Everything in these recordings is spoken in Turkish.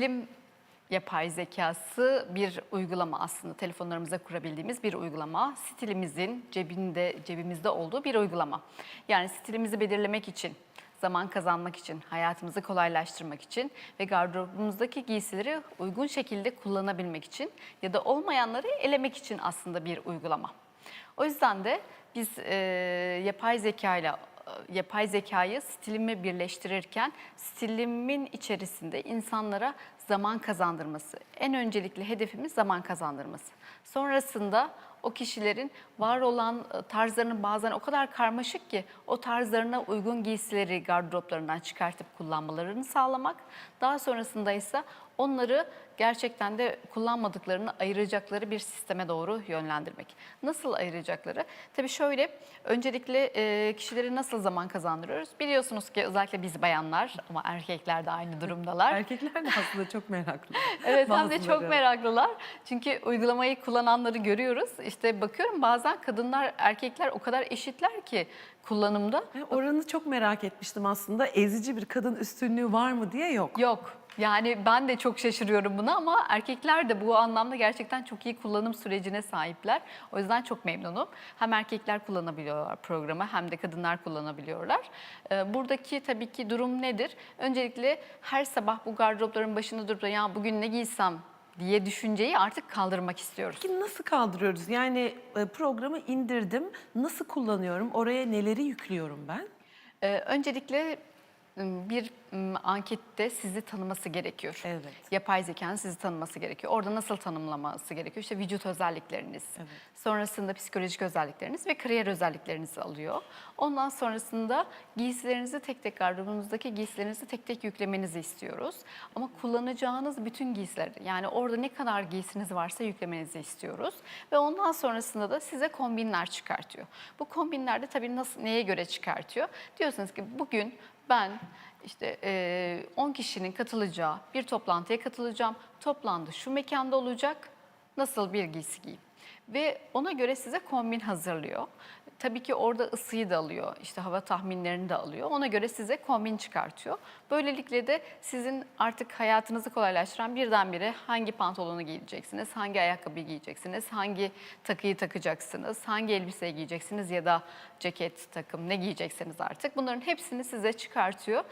Bilim yapay zekası bir uygulama aslında telefonlarımıza kurabildiğimiz bir uygulama. Stilimizin cebinde cebimizde olduğu bir uygulama. Yani stilimizi belirlemek için, zaman kazanmak için, hayatımızı kolaylaştırmak için ve gardırobumuzdaki giysileri uygun şekilde kullanabilmek için ya da olmayanları elemek için aslında bir uygulama. O yüzden de biz e, yapay zekayla e, yapay zekayı stilimi birleştirirken stilimin içerisinde insanlara zaman kazandırması. En öncelikli hedefimiz zaman kazandırması. Sonrasında o kişilerin var olan e, tarzlarının bazen o kadar karmaşık ki o tarzlarına uygun giysileri gardıroplarından çıkartıp kullanmalarını sağlamak. Daha sonrasında ise onları gerçekten de kullanmadıklarını ayıracakları bir sisteme doğru yönlendirmek. Nasıl ayıracakları? Tabii şöyle, öncelikle e, kişileri nasıl zaman kazandırıyoruz? Biliyorsunuz ki özellikle biz bayanlar ama erkekler de aynı durumdalar. Erkekler de aslında çok meraklı. Evet hem de çok meraklılar. Çünkü uygulamayı kullananları görüyoruz. İşte bakıyorum bazen kadınlar erkekler o kadar eşitler ki kullanımda. Oranı çok merak etmiştim aslında. Ezici bir kadın üstünlüğü var mı diye yok. Yok. Yani ben de çok şaşırıyorum buna ama erkekler de bu anlamda gerçekten çok iyi kullanım sürecine sahipler. O yüzden çok memnunum. Hem erkekler kullanabiliyorlar programı hem de kadınlar kullanabiliyorlar. Ee, Buradaki tabii ki durum nedir? Öncelikle her sabah bu gardıropların başında durup da ya bugün ne giysem diye düşünceyi artık kaldırmak istiyoruz. Peki nasıl kaldırıyoruz? Yani e, programı indirdim. Nasıl kullanıyorum? Oraya neleri yüklüyorum ben? Ee, öncelikle bir ankette sizi tanıması gerekiyor. Evet. Yapay zekanın sizi tanıması gerekiyor. Orada nasıl tanımlaması gerekiyor? İşte vücut özellikleriniz, Evet. sonrasında psikolojik özellikleriniz ve kariyer özelliklerinizi alıyor. Ondan sonrasında giysilerinizi tek tek gardırobunuzdaki giysilerinizi tek tek yüklemenizi istiyoruz. Ama kullanacağınız bütün giysileri yani orada ne kadar giysiniz varsa yüklemenizi istiyoruz. Ve ondan sonrasında da size kombinler çıkartıyor. Bu kombinlerde tabii nasıl neye göre çıkartıyor? Diyorsunuz ki bugün ben işte 10 kişinin katılacağı bir toplantıya katılacağım. Toplantı şu mekanda olacak. Nasıl bir giysi giyeyim? Ve ona göre size kombin hazırlıyor. Tabii ki orada ısıyı da alıyor, işte hava tahminlerini de alıyor. Ona göre size kombin çıkartıyor. Böylelikle de sizin artık hayatınızı kolaylaştıran birdenbire hangi pantolonu giyeceksiniz, hangi ayakkabıyı giyeceksiniz, hangi takıyı takacaksınız, hangi elbiseyi giyeceksiniz ya da ceket, takım ne giyeceksiniz artık. Bunların hepsini size çıkartıyor.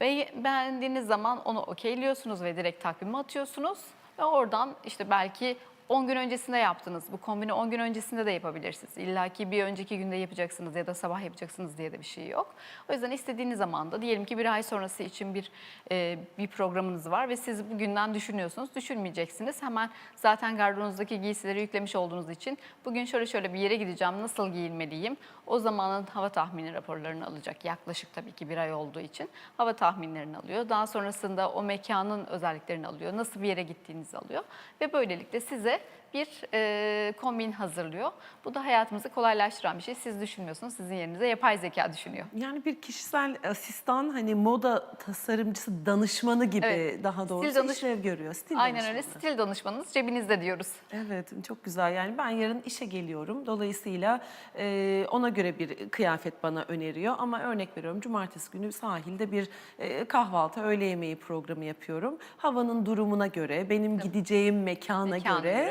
Ve beğendiğiniz zaman onu okeyliyorsunuz ve direkt takvime atıyorsunuz. Ve oradan işte belki 10 gün öncesinde yaptınız. Bu kombini 10 gün öncesinde de yapabilirsiniz. İlla ki bir önceki günde yapacaksınız ya da sabah yapacaksınız diye de bir şey yok. O yüzden istediğiniz zaman da diyelim ki bir ay sonrası için bir e, bir programınız var ve siz bugünden düşünüyorsunuz. Düşünmeyeceksiniz. Hemen zaten gardırobunuzdaki giysileri yüklemiş olduğunuz için bugün şöyle şöyle bir yere gideceğim. Nasıl giyinmeliyim? O zamanın hava tahmini raporlarını alacak. Yaklaşık tabii ki bir ay olduğu için hava tahminlerini alıyor. Daha sonrasında o mekanın özelliklerini alıyor. Nasıl bir yere gittiğinizi alıyor. Ve böylelikle size bir e, kombin hazırlıyor. Bu da hayatımızı kolaylaştıran bir şey. Siz düşünmüyorsunuz, sizin yerinize yapay zeka düşünüyor. Yani bir kişisel asistan hani moda tasarımcısı danışmanı gibi Evet. daha doğrusu danış- işlev görüyor. Stil Aynen öyle. danışmanı. Stil danışmanınız cebinizde diyoruz. Evet çok güzel yani ben yarın işe geliyorum dolayısıyla e, ona göre bir kıyafet bana öneriyor ama örnek veriyorum cumartesi günü sahilde bir e, kahvaltı öğle yemeği programı yapıyorum. Havanın durumuna göre benim gideceğim mekana, Mekana göre,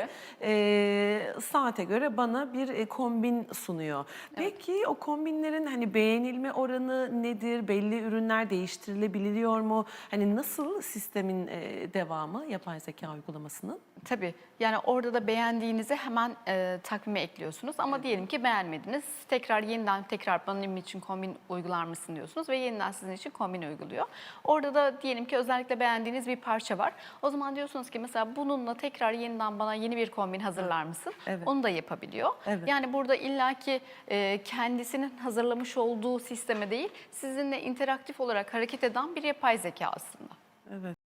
e, saate göre bana bir e, kombin sunuyor. Peki o kombinlerin hani beğenilme oranı nedir? Belli ürünler değiştirilebiliyor mu? Hani nasıl sistemin e, devamı yapay zeka uygulamasının? Tabii. Yani orada da beğendiğinizi hemen e, takvime ekliyorsunuz. Ama diyelim ki beğenmediniz. Tekrar yeniden tekrar benim için kombin uygular mısın diyorsunuz ve yeniden sizin için kombin uyguluyor. Orada da diyelim ki özellikle beğendiğiniz bir parça var. O zaman diyorsunuz ki mesela bununla tekrar yeniden bana yeni bir kombin hazırlar mısın? Evet. Onu da yapabiliyor. Evet. Yani burada illaki e, kendisinin hazırlamış olduğu sisteme değil, sizinle interaktif olarak hareket eden bir yapay zeka aslında. Evet.